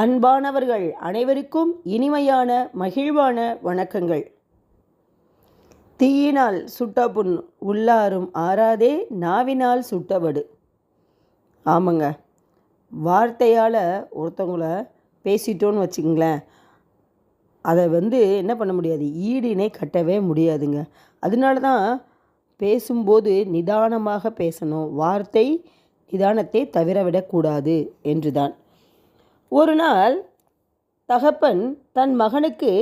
அன்பானவர்கள் அனைவருக்கும் இனிமையான மகிழ்வான வணக்கங்கள். தீயினால் சுட்டபுண் உள்ளாரும் ஆறாதே நாவினால் சுட்டவடு ஆமாங்க. வார்த்தையால் ஒருத்தவங்கள பேசிட்டோன்னு வச்சுங்களேன் அதை வந்து என்ன பண்ண முடியாது? ஈடினை கட்டவே முடியாதுங்க. அதனால தான் பேசும்போது நிதானமாக பேசணும். வார்த்தை நிதானத்தை தவிரவிடக்கூடாது என்றுதான். ஒரு நாள் தகப்பன் தன் மகனுக்கு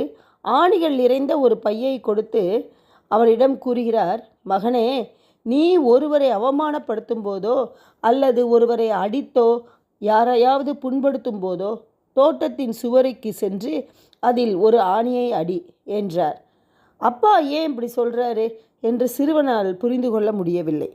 ஆணிகள் நிறைந்த ஒரு பையை கொடுத்து அவரிடம் கூறுகிறார் மகனே நீ ஒருவரை அவமானப்படுத்தும் போதோ அல்லது ஒருவரை அடித்தோ யாரையாவது புண்படுத்தும் போதோ தோட்டத்தின் சுவரைக்கு சென்று அதில் ஒரு ஆணியை அடி என்றார். அப்பா ஏன் இப்படி சொல்கிறாரு என்று சிறுவனால் புரிந்து கொள்ள முடியவில்லை.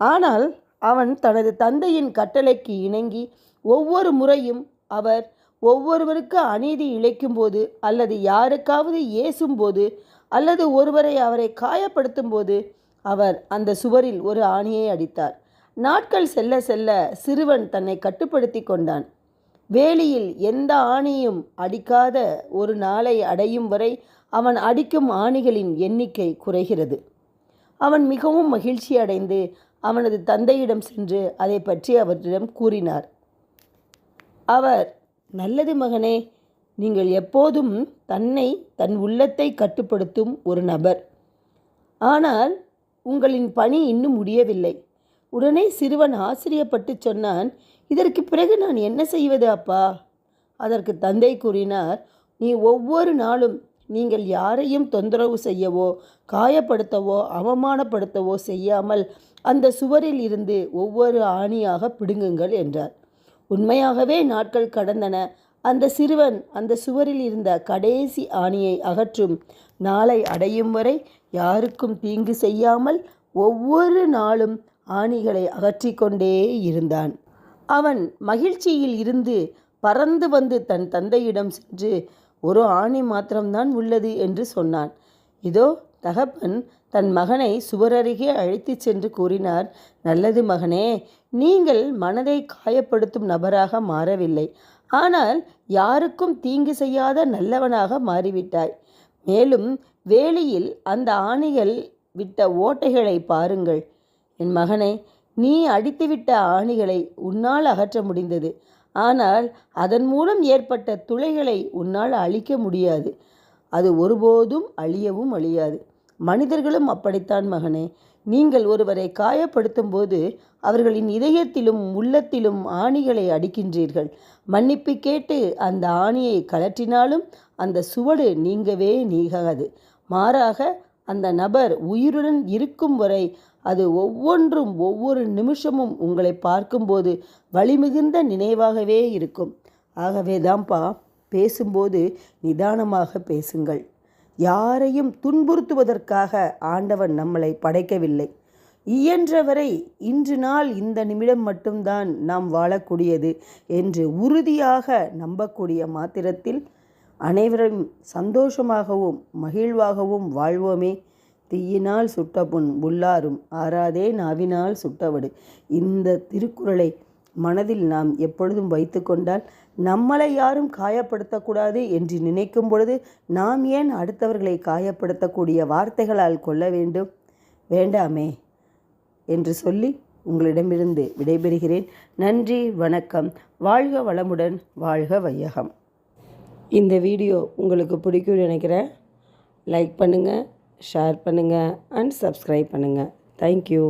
ஆனால் அவன் தனது தந்தையின் கட்டளைக்கு இணங்கி ஒவ்வொரு முறையும் அவர் ஒவ்வொருவருக்கு அநீதி இழைக்கும்போது அல்லது யாருக்காவது ஏசும்போது அல்லது ஒருவரை அவரை காயப்படுத்தும் போது அவர் அந்த சுவரில் ஒரு ஆணியை அடித்தார். நாட்கள் செல்ல செல்ல சிறுவன் தன்னை கட்டுப்படுத்தி கொண்டான். வேலியில் எந்த ஆணியும் அடிக்காத ஒரு நாளை அடையும் வரை அவன் அடிக்கும் ஆணிகளின் எண்ணிக்கை குறைகிறது. அவன் மிகவும் மகிழ்ச்சி அடைந்து அவனது தந்தையிடம் சென்று அதை பற்றி அவரிடம் கூறினார். அவர் நல்லது மகனே நீங்கள் எப்போதும் தன்னை தன் உள்ளத்தை கட்டுப்படுத்தும் ஒரு நபர். ஆனால் உங்களின் பணி இன்னும் முடியவில்லை. உடனே சிறுவன் ஆச்சரியப்பட்டு சொன்னான் இதற்கு பிறகு நான் என்ன செய்வது அப்பா அதற்கு தந்தை கூறினார் நீ ஒவ்வொரு நாளும் நீங்கள் யாரையும் தொந்தரவு செய்யவோ காயப்படுத்தவோ அவமானப்படுத்தவோ செய்யாமல் அந்த சுவரில் இருந்து ஒவ்வொரு ஆணியாக பிடுங்குங்கள் என்றார். உண்மையாகவே நாட்கள் கடந்தன. அந்த சிறுவன் அந்த சுவரில் இருந்த கடைசி ஆணியை அகற்றும். நாளை அடையும் வரை யாருக்கும் தீங்கு செய்யாமல் ஒவ்வொரு நாளும் ஆணிகளை அகற்றிக்கொண்டே இருந்தான். அவன் மகிழ்ச்சியில் இருந்து பறந்து வந்து தன் தந்தையிடம் சென்று ஒரு ஆணி மாத்திரம்தான் உள்ளது என்று சொன்னான். இதோ தகப்பன் தன் மகனை சுவரருகே அழைத்துச் சென்று கூறினார் நல்லது மகனே நீங்கள் மனதை காயப்படுத்தும் நபராக மாறவில்லை. ஆனால் யாருக்கும் தீங்கு செய்யாத நல்லவனாக மாறிவிட்டாய். மேலும் வேலியில் அந்த ஆணிகள் விட்ட ஓட்டைகளை பாருங்கள். என் மகனே நீ அடித்துவிட்ட ஆணிகளை உன்னால் அகற்ற முடிந்தது. ஆனால் அதன் மூலம் ஏற்பட்ட துளைகளை உன்னால் அழிக்க முடியாது. அது ஒருபோதும் அழியவும் அழியாது. மனிதர்களும் அப்படித்தான் மகனே. நீங்கள் ஒருவரை காயப்படுத்தும் போது அவர்களின் இதயத்திலும் உள்ளத்திலும் ஆணிகளை அடிக்கின்றீர்கள். மன்னிப்பு கேட்டு அந்த ஆணியை கலற்றினாலும் அந்த சுவடு நீங்கவே நீகாது மாறாக அந்த நபர் உயிருடன் இருக்கும் வரை அது ஒவ்வொன்றும் ஒவ்வொரு நிமிஷமும் உங்களை பார்க்கும்போது வலிமிகுந்த நினைவாகவே இருக்கும். ஆகவே தான்ப்பா பேசும்போது நிதானமாக பேசுங்கள். யாரையும் துன்புறுத்துவதற்காக ஆண்டவன் நம்மளை படைக்கவில்லை. இயன்றவரை இன்று நாள் இந்த நிமிடம் மட்டும்தான் நாம் வாழக்கூடியது என்று உறுதியாக நம்பக்கூடிய மாத்திரத்தில் அனைவரும் சந்தோஷமாகவும் மகிழ்வாகவும் வாழ்வோமே. தீயினால் சுட்ட புண் உள்ளாரும் ஆறாதே நாவினால் சுட்டவடு. இந்த திருக்குறளை மனதில் நாம் எப்பொழுதும் வைத்து கொண்டால் நம்மளை யாரும் காயப்படுத்தக்கூடாது என்று நினைக்கும் பொழுது நாம் ஏன் அடுத்தவர்களை காயப்படுத்தக்கூடிய வார்த்தைகளால் கொள்ள வேண்டும்? வேண்டாமே என்று சொல்லி உங்களிடமிருந்து விடைபெறுகிறேன். நன்றி வணக்கம். வாழ்க வளமுடன் வாழ்க வையகம். இந்த வீடியோ உங்களுக்கு பிடிக்கும்னு நினைக்கிறேன். லைக் பண்ணுங்கள் ஷேர் பண்ணுங்கள் அண்ட் சப்ஸ்கிரைப் பண்ணுங்கள் தேங்க்யூ